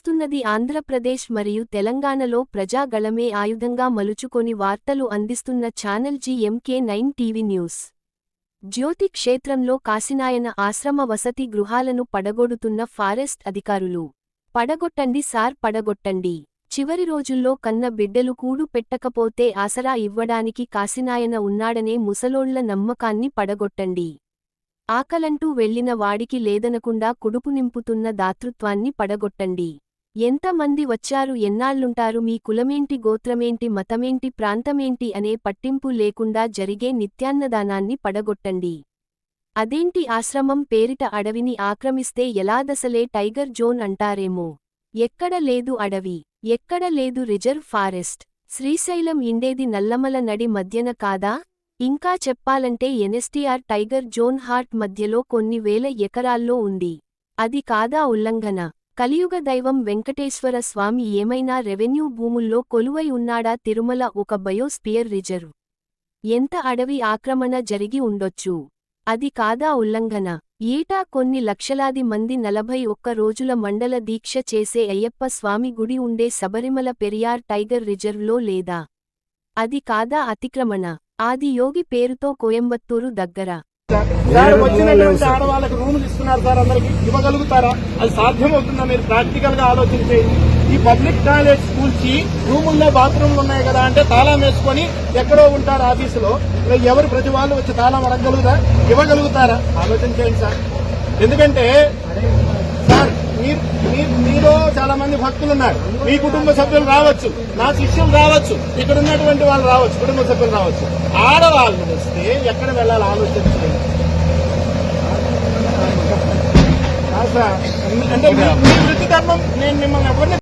వస్తున్నది ఆంధ్రప్రదేశ్ మరియు తెలంగాణలో ప్రజాగళమే ఆయుధంగా మలుచుకొని వార్తలు అందిస్తున్న channel GMK nine TV news. Jyoti క్షేత్రంలో కాసినాయన ఆశ్రమ వసతి గృహాలను పడగొడుతున్న ఫారెస్ట్ అధికారులు. పడగొట్టండి సార్ పడగొట్టండి. చివరి రోజుల్లో కన్న బిడ్డలు కూడు పెట్టకపోతే ఆసరా ఇవ్వడానికి కాసినాయన ఉన్నాడనే ముసలోళ్ళ నమ్మకాన్ని పడగొట్టండి. ఆకలంటూ వెళ్ళిన వాడికి లేదనకుండా కుడుపు నింపుతున్న దాతృత్వాన్ని పడగొట్టండి. ఎంతమంది వచ్చారు ఎన్నాళ్ళుంటారు మీ కులమేంటి గోత్రమేంటి మతమేంటి ప్రాంతమేంటి అనే పట్టింపు లేకుండా జరిగే నిత్యాన్నదానాన్ని పడగొట్టండి. అదేంటి ఆశ్రమం పేరిట అడవిని ఆక్రమిస్తే ఎలాదసలే టైగర్ జోన్ అంటారేమో. ఎక్కడ లేదు అడవి ఎక్కడ లేదు రిజర్వ్ ఫారెస్ట్. శ్రీశైలం ఇండేది నల్లమల నడి మధ్యన కాదా? ఇంకా చెప్పాలంటే ఎన్ఎస్టీఆర్ టైగర్ జోన్ హార్ట్ మధ్యలో కొన్ని వేల ఎకరాల్లో ఉంది. అది కాదా ఉల్లంఘన? కలియుగ దైవం వెంకటేశ్వర స్వామి ఏమైనా రెవెన్యూ భూముల్లో కొలువై ఉన్నాడా? తిరుమల ఒక బయోస్పియర్ రిజర్వ్. ఎంత అడవి ఆక్రమణ జరిగి ఉండొచ్చు? అది కాదా ఉల్లంఘన? ఏటా కొన్ని లక్షలాది మంది నలభై ఒక్క రోజుల మండల దీక్ష చేసే అయ్యప్ప స్వామి గుడి ఉండే శబరిమల పెరియార్ టైగర్ రిజర్వ్లో లేదా? అది కాదా అతిక్రమణ? ఆది యోగి పేరుతో కోయంబత్తూరు దగ్గర. సార్ వచ్చినటువంటి ఆడవాళ్ళకి రూములు ఇస్తున్నారు సార్ అందరికి. ఇవ్వగలుగుతారా? అది సాధ్యం అవుతుందా మీరు ప్రాక్టికల్గా ఆలోచన చేయండి ఈ పబ్లిక్ టాయిలెట్ స్కూల్కి రూముల్లో బాత్రూమ్లు ఉన్నాయి కదా అంటే తాళం వేసుకొని ఎక్కడో ఉంటారు ఆఫీసులో. ఎవరు ప్రతి వాళ్ళు వచ్చి తాళం అడగలుగుతా ఇవ్వగలుగుతారా? ఆలోచన చేయండి సార్. ఎందుకంటే మీలో చాలా మంది భక్తులు ఉన్నారు. మీ కుటుంబ సభ్యులు రావచ్చు. నా శిష్యులు రావచ్చు. ఇక్కడ ఉన్నటువంటి వాళ్ళు రావచ్చు. కుటుంబ సభ్యులు రావచ్చు. ఆడవాళ్ళు వస్తే ఎక్కడ వెళ్ళాలి ఆలోచించలేదు అంటే మీ మీ వృత్తి ధర్మం నేను మిమ్మల్ని ఎవరిని